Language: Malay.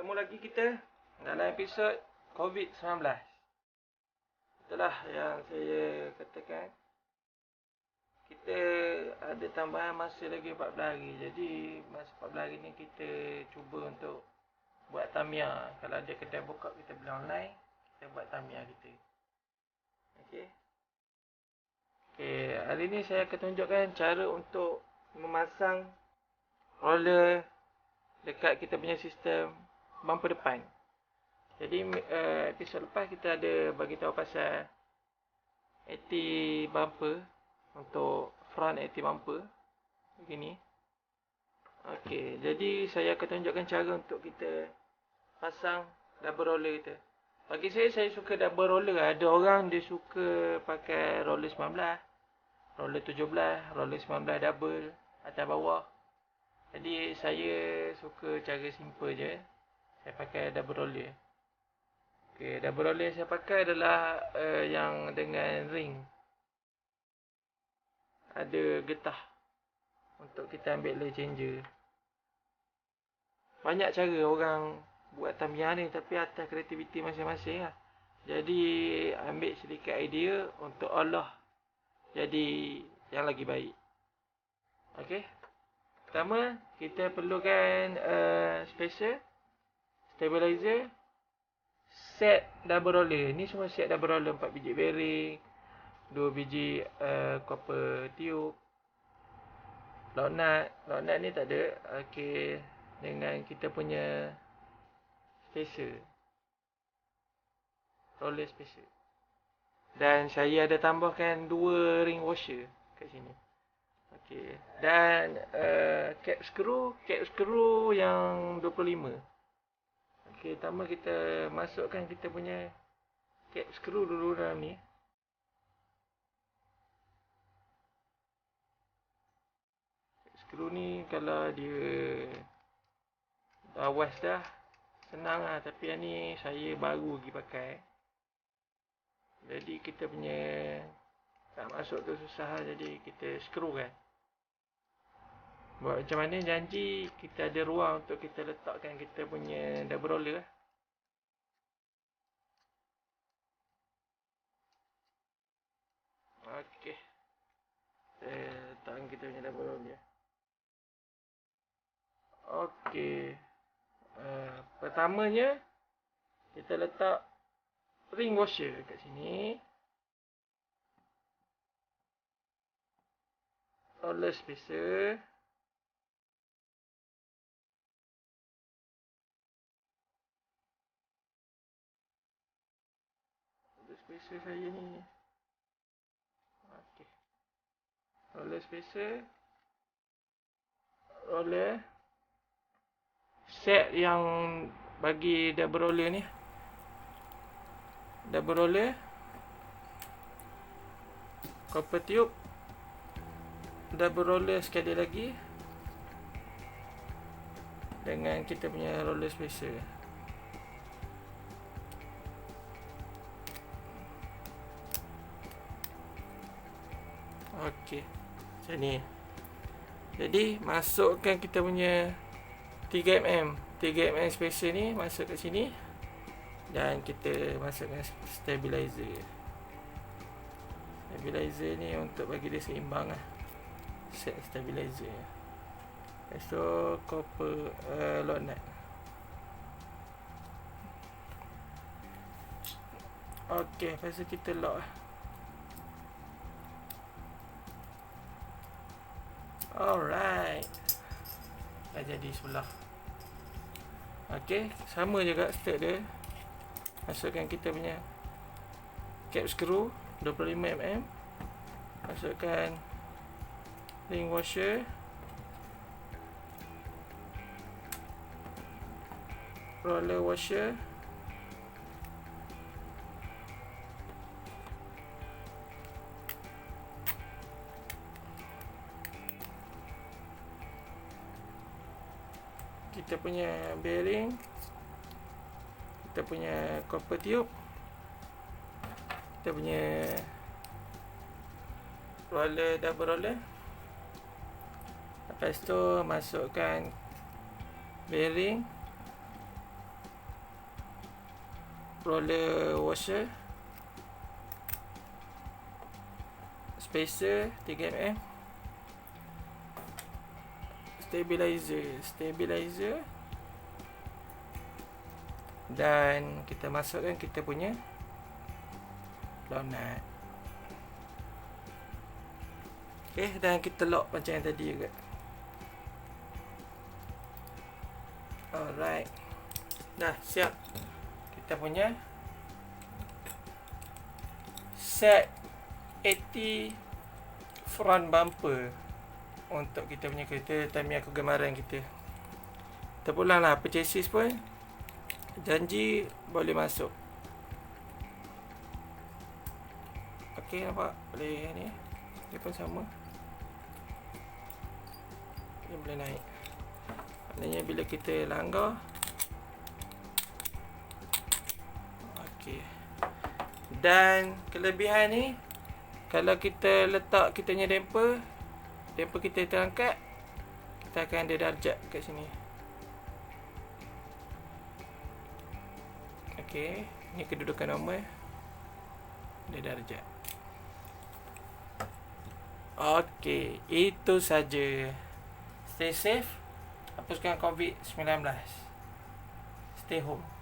Bertemu lagi kita dalam episod COVID-19. Itulah yang saya katakan. Kita ada tambahan masa lagi 14 hari. Jadi masa 14 hari ni kita cuba untuk buat tamia. Kalau ada kedai buka kita beli online, kita buat tamia kita. Okey. Okey, hari ni saya akan tunjukkan cara untuk memasang roller dekat kita punya sistem bumper depan. Jadi uh, episod lepas kita ada bagi tahu pasal AT bumper untuk front AT bumper begini. Okey, jadi saya akan tunjukkan cara untuk kita pasang double roller kita. Bagi saya saya suka double roller. Ada orang dia suka pakai roller 19, roller 17, roller 19 double atas bawah. Jadi saya suka cara simple je. Saya pakai double roller. Okey, double roller yang saya pakai adalah uh, yang dengan ring. Ada getah untuk kita ambil layer changer. Banyak cara orang buat Tamiya ni tapi atas kreativiti masing-masing lah. Jadi ambil sedikit idea untuk Allah jadi yang lagi baik. Okey. Pertama, kita perlukan uh, spacer, stabilizer, set double roller. Ni semua set double roller 4 biji bearing, 2 biji uh, copper tube. Lock nut, lock nut ni tak ada. Okey, dengan kita punya spacer. Roller spacer. Dan saya ada tambahkan dua ring washer kat sini. Okey. Dan uh, cap screw, cap screw yang 25. Okey, pertama kita masukkan kita punya cap screw dulu dalam ni. Screw ni kalau dia awas dah senang lah tapi yang ni saya baru pergi pakai. Jadi kita punya tak masuk tu susah lah jadi kita screw kan. Buat macam mana janji kita ada ruang untuk kita letakkan kita punya double roller lah. Okey. Kita letakkan kita punya double roller. Okey. Uh, pertamanya kita letak ring washer kat sini. Roller spacer. Spacer saya ni. Okey. Roller spacer. Roller. Set yang bagi double roller ni. Double roller. Copper tube. Double roller sekali lagi. Dengan kita punya roller spacer. Okey. Macam ni. Jadi masukkan kita punya 3mm. 3mm spacer ni masuk kat sini. Dan kita masukkan stabilizer. Stabilizer ni untuk bagi dia seimbang lah. Set stabilizer. Lepas tu copper uh, lock nut. Okey, lepas tu kita lock lah. Alright. Dah jadi sebelah. Okey, sama juga step dia. Masukkan kita punya cap screw 25mm. Masukkan ring washer. Roller washer. Kita punya bearing. Kita punya copper tube. Kita punya roller double roller. Lepas tu masukkan bearing. Roller washer. Spacer 3mm stabilizer stabilizer dan kita masukkan kita punya donut Okay, dan kita lock macam yang tadi juga. Alright. Dah, siap. Kita punya set 80 front bumper untuk kita punya kereta Tamiya kegemaran kita. Kita pulang lah purchases pun. Janji boleh masuk. Okay, nampak? Boleh ni. Dia pun sama. Dia boleh naik. Maknanya bila kita langgar. Okay. Dan kelebihan ni. Kalau kita letak kita punya damper. Damper kita terangkat. Kita akan ada darjat kat sini. Okay. Ni kedudukan normal. Ada darjat. Okay. Itu saja. Stay safe. Hapuskan COVID-19. Stay home.